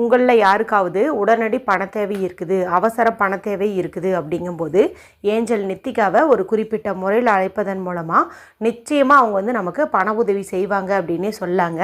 உங்களில் யாருக்காவது உடனடி பண தேவை இருக்குது அவசர பண தேவை இருக்குது அப்படிங்கும்போது ஏஞ்சல் நித்திகாவை ஒரு குறிப்பிட்ட முறையில் அழைப்பதன் மூலமாக நிச்சயமாக அவங்க வந்து நமக்கு பண உதவி செய்வாங்க அப்படின்னே சொல்லாங்க.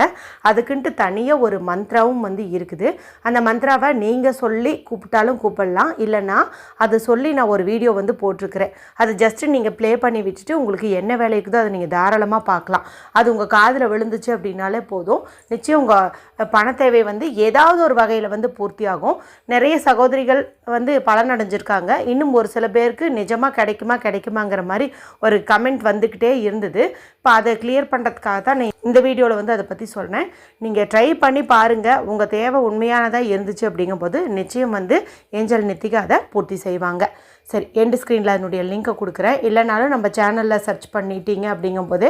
அதுக்குன்ட்டு தனியாக ஒரு மந்த்ராவும் வந்து இருக்குது. அந்த மந்த்ராவை நீங்கள் சொல்லி கூப்பிட்டாலும் கூப்பிடலாம். இல்லைன்னா அது சொல்லி நான் ஒரு வீடியோ வந்து போட்டிருக்கிறேன். அது ஜஸ்ட்டு நீங்கள் ப்ளே பண்ணி வச்சுட்டு உங்களுக்கு என்ன வேலை இருக்குதோ அதை நீங்கள் தாராளமாக பார்க்கலாம். அது உங்கள் காதில் விழுந்துச்சு அப்படின்னாலே போதும். நிச்சயம் உங்கள் பண தேவை வந்து ஏதாவது ஒரு வகையில் வந்து பூர்த்தியாகும் நிறைய சகோதரிகள் வந்து பலனடைஞ்சிருக்காங்க. இன்னும் ஒரு சில பேருக்கு நிஜமாக கிடைக்குமா கிடைக்குமாங்கிற மாதிரி ஒரு கமெண்ட் வந்துக்கிட்டே இருந்தது. இப்போ அதை கிளியர் பண்ணுறதுக்காக தான் நான் இந்த வீடியோவில் வந்து அதை பற்றி சொன்னேன் நீங்கள் ட்ரை பண்ணி பாருங்கள் உங்கள் தேவை உண்மையானதாக இருந்துச்சு அப்படிங்கும்போது நிச்சயம் வந்து ஏஞ்சல் நித்திகா அதை பூர்த்தி செய்வாங்க. சரி எண்டு ஸ்க்ரீனில் அதனுடைய லிங்க்கை கொடுக்குறேன். இல்லைனாலும் நம்ம சேனலில் சர்ச் பண்ணிட்டீங்க அப்படிங்கும்போது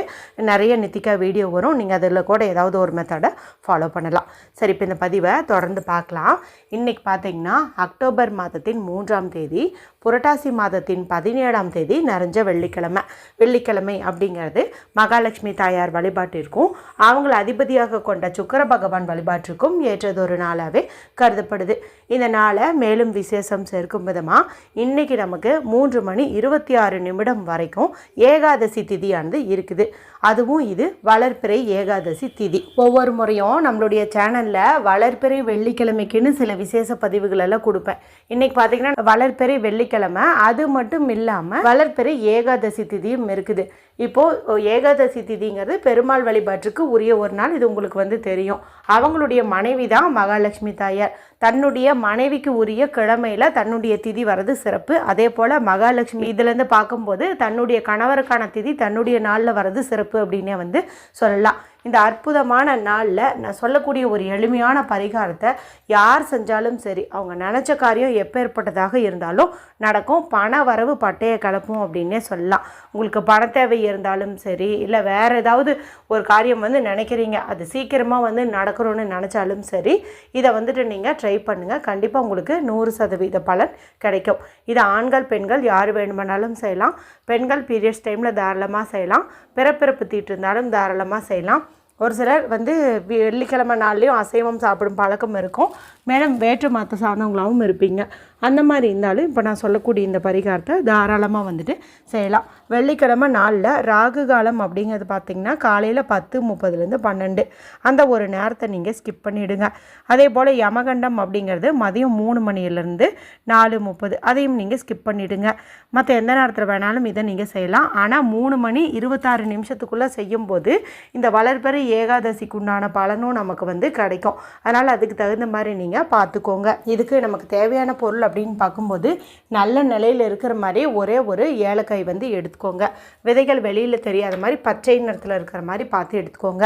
நிறைய நித்திகா வீடியோ வரும். நீங்கள் அதில் கூட ஏதாவது ஒரு மெத்தடை ஃபாலோ பண்ணலாம். சரி இப்போ இந்த பதிவை தொடர்ந்து பார்க்கலாம். இன்றைக்கி பார்த்தீங்கன்னா அக்டோபர் மாதத்தின் மூன்றாம் தேதி புரட்டாசி மாதத்தின் பதினேழாம் தேதி நிறைஞ்ச வெள்ளிக்கிழமை. வெள்ளிக்கிழமை அப்படிங்கிறது மகாலட்சுமி தாயார் வழிபாட்டிற்கும் அவங்கள அதிபதியாக கொண்ட சுக்கர பகவான் வழிபாட்டிற்கும் ஏற்றதொரு நாளாகவே கருதப்படுது. இந்த நாளை மேலும் விசேஷம் சேர்க்கும் விதமாக இன்றைக்கி நமக்கு மூன்று மணி இருபத்தி ஆறு நிமிடம் வரைக்கும் ஏகாதசி திதியானது இருக்குது. அதுவும் இது வளர்ப்பிறை ஏகாதசி திதி. ஒவ்வொரு முறையும் நம்மளுடைய சேனலில் வளர்ப்பிறை வெள்ளிக்கிழமைக்குன்னு சில விசேஷ பதிவுகள் எல்லாம் கொடுப்பேன். இன்னைக்கு பார்த்தீங்கன்னா வளர்ப்பிறை வெள்ளிக்கிழமை அது மட்டும் இல்லாமல் வளர்ப்பிறை ஏகாதசி திதியும் இருக்குது. இப்போது ஏகாதசி திதிங்கிறது பெருமாள் வழிபாட்டுக்கு உரிய ஒரு நாள் இது உங்களுக்கு வந்து தெரியும். அவங்களுடைய மனைவி தான் மகாலட்சுமி தாயார். தன்னுடைய மனைவிக்கு உரிய கிழமையில் தன்னுடைய திதி வர்றது சிறப்பு. அதே போல் மகாலட்சுமி இதுலேருந்து பார்க்கும்போது தன்னுடைய கணவருக்கான திதி தன்னுடைய நாளில் வர்றது சிறப்பு அப்படின்னே வந்து சொல்லலாம். இந்த அற்புதமான நாளில் நான் சொல்லக்கூடிய ஒரு எளிமையான பரிகாரத்தை யார் செஞ்சாலும் சரி அவங்க நினச்ச காரியம் எப்பேற்பட்டதாக இருந்தாலும் நடக்கும். பண வரவு பட்டைய கலப்பும் அப்படின்னே சொல்லலாம். உங்களுக்கு பண தேவை இருந்தாலும் சரி இல்லை வேறு ஏதாவது ஒரு காரியம் வந்து நினைக்கிறீங்க அது சீக்கிரமாக வந்து நடக்கணும்னு நினச்சாலும் சரி இதை வந்துட்டு நீங்கள் ட்ரை பண்ணுங்கள் கண்டிப்பாக உங்களுக்கு நூறு சதவீத பலன் கிடைக்கும். இது ஆண்கள் பெண்கள் யார் வேணுமானாலும் செய்யலாம். பெண்கள் பீரியட்ஸ் டைமில் தாராளமாக செய்யலாம். பிறப்பிறப்பு தீட்டு இருந்தாலும் தாராளமாக செய்யலாம். ஒரு சிலர் வந்து வெள்ளிக்கிழமை நாள்லேயும் அசைவம் சாப்பிடும் பழக்கம் இருக்கும். மேலும் வேற்று மத சார்ந்தவங்களாகவும் இருப்பீங்க. அந்த மாதிரி இருந்தாலும் இப்போ நான் சொல்லக்கூடிய இந்த பரிகாரத்தை தாராளமாக வந்துட்டு செய்யலாம். வெள்ளிக்கிழமை நாளில் ராகு காலம் அப்படிங்கிறது பார்த்திங்கன்னா காலையில் பத்து முப்பதுலேருந்து பன்னெண்டு. அந்த ஒரு நேரத்தை நீங்கள் ஸ்கிப் பண்ணிவிடுங்க அதே போல் யமகண்டம் அப்படிங்கிறது மதியம் மூணு மணியிலேருந்து நாலு முப்பது. அதையும் நீங்கள் ஸ்கிப் பண்ணிவிடுங்க மற்ற எந்த நேரத்தில் வேணாலும் இதை நீங்கள் செய்யலாம். ஆனால் மூணு மணி இருபத்தாறு நிமிஷத்துக்குள்ளே செய்யும்போது இந்த வளர்ப்பறை ஏகாதசிக்கு உண்டான பலனும் நமக்கு வந்து கிடைக்கும். அதனால் அதுக்கு தகுந்த மாதிரி நீங்கள் பார்த்துக்கோங்க. இதுக்கு நமக்கு தேவையான பொருள் அப்படின்னு பார்க்கும்போது நல்ல நிலையில் இருக்கிற மாதிரி ஒரே ஒரு ஏலக்காய் வந்து எடுத்துக்கோங்க. விதைகள் வெளியில் தெரியாத மாதிரி பச்சை நிறத்தில் இருக்கிற மாதிரி பார்த்து எடுத்துக்கோங்க.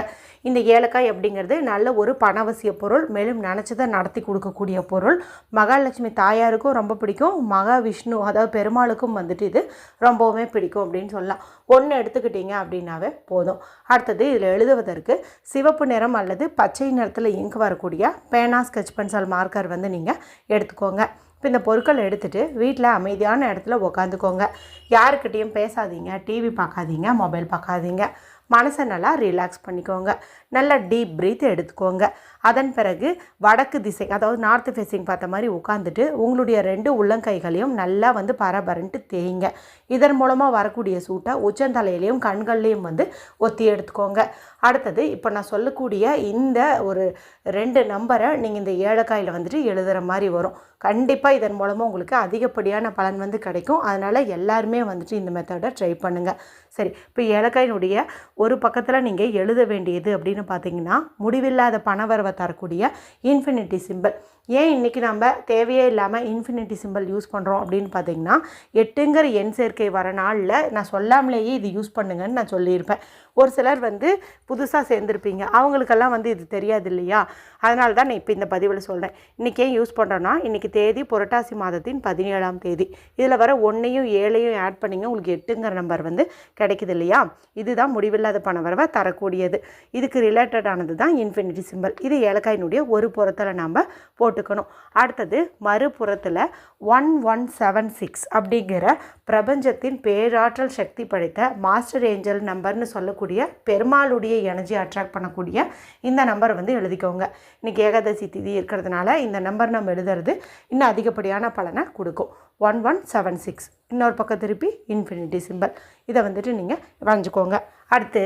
இந்த ஏலக்காய் அப்படிங்கிறது நல்ல ஒரு பணவசிய பொருள். மேலும் நினச்சதை நடத்தி கொடுக்கக்கூடிய பொருள். மகாலட்சுமி தாயாருக்கும் ரொம்ப பிடிக்கும். மகாவிஷ்ணு அதாவது பெருமாளுக்கும் வந்துட்டு இது ரொம்பவுமே பிடிக்கும் அப்படின்னு சொல்லலாம். ஒன்று எடுத்துக்கிட்டீங்க அப்படின்னாவே போதும். அடுத்தது இதில் எழுதுவதற்கு சிவப்பு நிறம் அல்லது பச்சை நிறத்தில் இங்கு வரக்கூடிய பேனா ஸ்கெச் பென்சில் மார்க்கர் வந்து நீங்கள் எடுத்துக்கோங்க. இப்போ இந்த பொருட்கள் எடுத்துகிட்டு வீட்டில் அமைதியான இடத்துல உக்காந்துக்கோங்க. யாருக்கிட்டேயும் பேசாதீங்க டிவி பார்க்காதீங்க மொபைல் பார்க்காதீங்க மனசை நல்லா ரிலாக்ஸ் பண்ணிக்கோங்க. நல்லா டீப் ப்ரீத் எடுத்துக்கோங்க. அதன் பிறகு வடக்கு திசை அதாவது நார்த் ஃபேஸிங் பார்த்த மாதிரி உட்காந்துட்டு உங்களுடைய ரெண்டு உள்ளங்கைகளையும் நல்லா வந்து பரபரன்ட்டு தேய்ங்க. இதன் மூலமாக வரக்கூடிய சூட்டை உச்சந்தலையிலையும் கண்கள்லையும் வந்து ஒத்தி எடுத்துக்கோங்க. அடுத்தது இப்போ நான் சொல்லக்கூடிய இந்த ஒரு ரெண்டு நம்பரை நீங்கள் இந்த ஏலக்காயில் வந்துட்டு எழுதுகிற மாதிரி வரும். கண்டிப்பாக இதன் மூலமாக உங்களுக்கு அதிகப்படியான பலன் வந்து கிடைக்கும். அதனால் எல்லாருமே வந்துட்டு இந்த மெத்தடை ட்ரை பண்ணுங்கள் சரி இப்போ ஏலக்காயினுடைய ஒரு பக்கத்தில் நீங்கள் எழுத வேண்டியது அப்படின்னு பார்த்தீங்கன்னா முடிவில்லாத பணவரவை தரக்கூடிய இன்ஃபினிட்டி சிம்பிள் ஏன் இன்றைக்கி நம்ம தேவையே இல்லாமல் இன்ஃபினிட்டி சிம்பிள் யூஸ் பண்ணுறோம் அப்படின்னு பார்த்தீங்கன்னா எட்டுங்கிற எண் சேர்க்கை வர நாளில் நான் சொல்லாமலேயே இது யூஸ் பண்ணுங்கன்னு நான் சொல்லியிருப்பேன். ஒரு சிலர் வந்து புதுசாக சேர்ந்துருப்பீங்க. அவங்களுக்கெல்லாம் வந்து இது தெரியாது இல்லையா? அதனால தான் நான் இப்போ இந்த பதிவில் சொல்கிறேன் இன்றைக்கி ஏன் யூஸ் பண்ணுறோன்னா இன்றைக்கி தேதி புரட்டாசி மாதத்தின் பதினேழாம் தேதி. இதில் வர ஒன்றையும் ஏழையும் ஆட் பண்ணிங்க. உங்களுக்கு எட்டுங்கிற நம்பர் வந்து கிடைக்குது இல்லையா? இதுதான் முடிவில்லாத பண வரவை தரக்கூடியது. இதுக்கு ரிலேட்டடானது தான் இன்ஃபினிட்டி சிம்பிள் இது ஏலக்காயினுடைய ஒரு புறத்தில் நம்ம போட்டுக்கணும். அடுத்தது மறுபுறத்தில் ஒன் ஒன் செவன் சிக்ஸ் அப்படிங்கிற பிரபஞ்சத்தின் பேராற்றல் சக்தி படைத்த மாஸ்டர் ஏஞ்சல் நம்பர்னு சொல்லக்கூடிய பெருமாளுடைய எனர்ஜி அட்ராக்ட் பண்ணக்கூடிய இந்த நம்பரை வந்து எழுதிக்கோங்க. இன்றைக்கி ஏகாதசி திதி இருக்கிறதுனால இந்த நம்பர் நம்ம எழுதுறது இன்னும் அதிகப்படியான பலனை கொடுக்கும். ஒன் ஒன் செவன் சிக்ஸ் இன்னொரு பக்கம் திருப்பி இன்ஃபினிட்டி சிம்பிள் இதை வந்துட்டு நீங்கள் வரைஞ்சிக்கோங்க. அடுத்து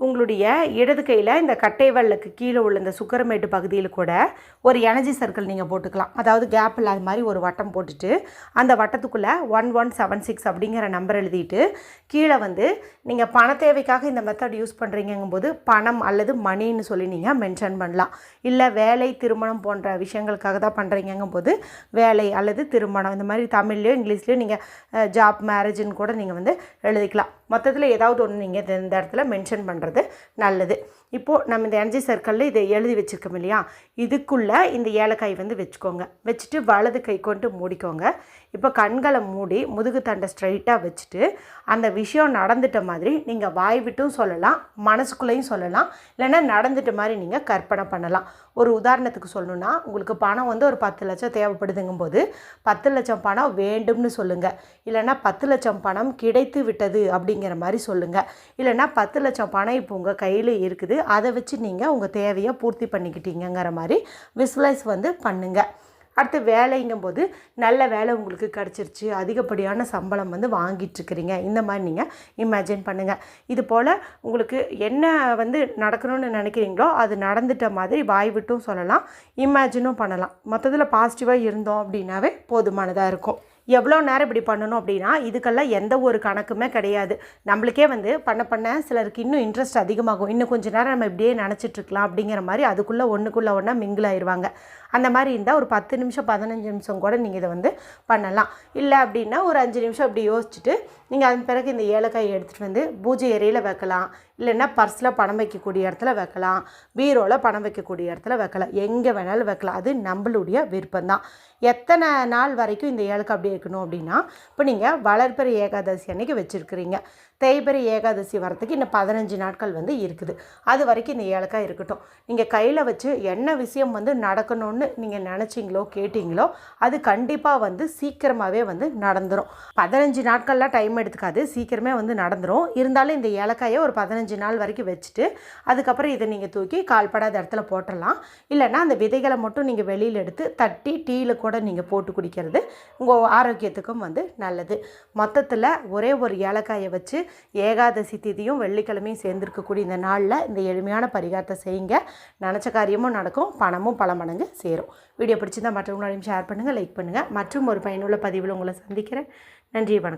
உங்களுடைய இடது கையில் இந்த கட்டைவெல்லுக்கு கீழே உள்ள இந்த சுக்கரமேட்டு பகுதியில் கூட ஒரு எனர்ஜி சர்க்கிள் நீங்கள் போட்டுக்கலாம். அதாவது கேப் இல்லாத மாதிரி ஒரு வட்டம் போட்டுட்டு அந்த வட்டத்துக்குள்ளே ஒன் ஒன் செவன் சிக்ஸ் அப்படிங்கிற நம்பர் எழுதிட்டு கீழே வந்து நீங்கள் பண தேவைக்காக இந்த மெத்தட் யூஸ் பண்ணுறீங்கும்போது பணம் அல்லது மணின்னு சொல்லி நீங்கள் மென்ஷன் பண்ணலாம். இல்லை வேலை திருமணம் போன்ற விஷயங்களுக்காக தான் பண்ணுறீங்கும்போது வேலை அல்லது திருமணம் இந்த மாதிரி தமிழ்லேயோ இங்கிலீஷ்லேயோ நீங்கள் ஜாப் மேரேஜ்னு கூட நீங்கள் வந்து எழுதிக்கலாம். மொத்தத்தில் ஏதாவது ஒன்று நீங்கள் இந்த இடத்துல மென்ஷன் பண்ணுறது நல்லது. இப்போது நம்ம இந்த எனர்ஜி சர்க்கிளில் இதை எழுதி வச்சுருக்கோம் இல்லையா? இதுக்குள்ளே இந்த ஏலக்காய் வந்து வச்சுக்கோங்க. வச்சுட்டு வலது கை கொண்டு மூடிக்கோங்க. இப்போ கண்களை மூடி முதுகு தண்டை ஸ்ட்ரைட்டாக வச்சுட்டு அந்த விஷயம் நடந்துட்ட மாதிரி நீங்கள் வாய் விட்டும் சொல்லலாம் மனசுக்குள்ளேயும் சொல்லலாம். இல்லைன்னா நடந்துட்ட மாதிரி நீங்கள் கற்பனை பண்ணலாம். ஒரு உதாரணத்துக்கு சொல்லணுன்னா உங்களுக்கு பணம் வந்து ஒரு பத்து லட்சம் தேவைப்படுதுங்கும் போது பத்து லட்சம் பணம் வேண்டும்னு சொல்லுங்கள் இல்லைன்னா பத்து லட்சம் பணம் கிடைத்து விட்டது அப்படிங்கிற மாதிரி சொல்லுங்கள் இல்லைன்னா பத்து லட்சம் பணம் இப்போ உங்கள் கையில் இருக்குது. அதை வச்சு நீங்கள் உங்கள் தேவையை பூர்த்தி பண்ணிக்கிட்டீங்கிற மாதிரி விசுவலைஸ் வந்து பண்ணுங்கள் அடுத்து வேலைங்கும்போது நல்ல வேலை உங்களுக்கு கிடச்சிருச்சு அதிகப்படியான சம்பளம் வந்து வாங்கிட்டுருக்கிறீங்க. இந்த மாதிரி நீங்கள் இமேஜின் பண்ணுங்கள் இது போல் உங்களுக்கு என்ன வந்து நடக்கணும்னு நினைக்கிறீங்களோ அது நடந்துட்ட மாதிரி வாய் விட்டும் சொல்லலாம் இமேஜினும் பண்ணலாம். மொத்தத்தில் பாசிட்டிவாக இருந்தோம் அப்படின்னாவே போதுமானதாக இருக்கும். எவ்வளோ நேரம் இப்படி பண்ணணும் அப்படின்னா இதுக்கெல்லாம் எந்த ஒரு கணக்குமே கிடையாது. நம்மளுக்கே வந்து பண்ண பண்ண சிலருக்கு இன்னும் இன்ட்ரெஸ்ட் அதிகமாகும். இன்னும் கொஞ்சம் நேரம் நம்ம இப்படியே நினச்சிட்ருக்கலாம் அப்படிங்கிற மாதிரி அதுக்குள்ளே ஒன்றுக்குள்ளே ஒன்றா மிங்கிள் ஆயிடுவாங்க. அந்த மாதிரி இருந்தால் ஒரு பத்து நிமிஷம் பதினஞ்சு நிமிஷம் கூட நீங்கள் இதை வந்து பண்ணலாம். இல்லை அப்படின்னா ஒரு அஞ்சு நிமிஷம் அப்படி யோசிச்சுட்டு நீங்கள் அதன் பிறகு இந்த ஏலக்காயை எடுத்துகிட்டு வந்து பூஜை எறையில் வைக்கலாம். இல்லைன்னா பர்ஸில் பணம் வைக்கக்கூடிய இடத்துல வைக்கலாம். பீரோவில் பணம் வைக்கக்கூடிய இடத்துல வைக்கலாம். எங்கே வேணாலும் வைக்கலாம். அது நம்மளுடைய விருப்பம் தான் எத்தனை நாள் வரைக்கும் இந்த ஏழுக்கு அப்படி இருக்கணும் அப்படின்னா இப்போ நீங்கள் வளர்ப்பிற ஏகாதசி அன்னைக்கு வச்சுருக்கிறீங்க. தேய்பிறை ஏகாதசி வரத்துக்கு இன்னும் பதினஞ்சு நாட்கள் வந்து இருக்குது. அது வரைக்கும் இந்த ஏலக்காய் இருக்கட்டும். நீங்கள் கையில் வச்சு என்ன விஷயம் வந்து நடக்கணும்னு நீங்கள் நினச்சிங்களோ கேட்டிங்களோ அது கண்டிப்பாக வந்து சீக்கிரமாகவே வந்து நடந்துடும் பதினஞ்சு நாட்கள்லாம் டைம் எடுத்துக்காது. சீக்கிரமே வந்து நடந்துடும் இருந்தாலும் இந்த ஏலக்காயை ஒரு பதினஞ்சு நாள் வரைக்கும் வச்சுட்டு அதுக்கப்புறம் இதை நீங்கள் தூக்கி கால்படாத இடத்துல போட்டுடலாம். இல்லைன்னா அந்த விதைகளை மட்டும் நீங்கள் வெளியில் எடுத்து தட்டி டீயில் கூட நீங்கள் போட்டு குடிக்கிறது உங்கள் ஆரோக்கியத்துக்கும் வந்து நல்லது. மொத்தத்தில் ஒரே ஒரு ஏலக்காயை வச்சு ஏகாதசி திதியும் வெள்ளிக்கிழமையும் சேர்ந்துருக்கக்கூடிய இந்த நாளில் இந்த எளிமையான பரிகாரத்தை செய்யுங்க. நினச்ச காரியமும் நடக்கும் பணமும் பல மடங்கு சேரும். வீடியோ பிடிச்சிருந்தால் மற்றவங்களோடையும் ஷேர் பண்ணுங்கள் லைக் பண்ணுங்கள் மற்றும் ஒரு பயனுள்ள பதிவில் உங்களை சந்திக்கிறேன். நன்றி வணக்கம்.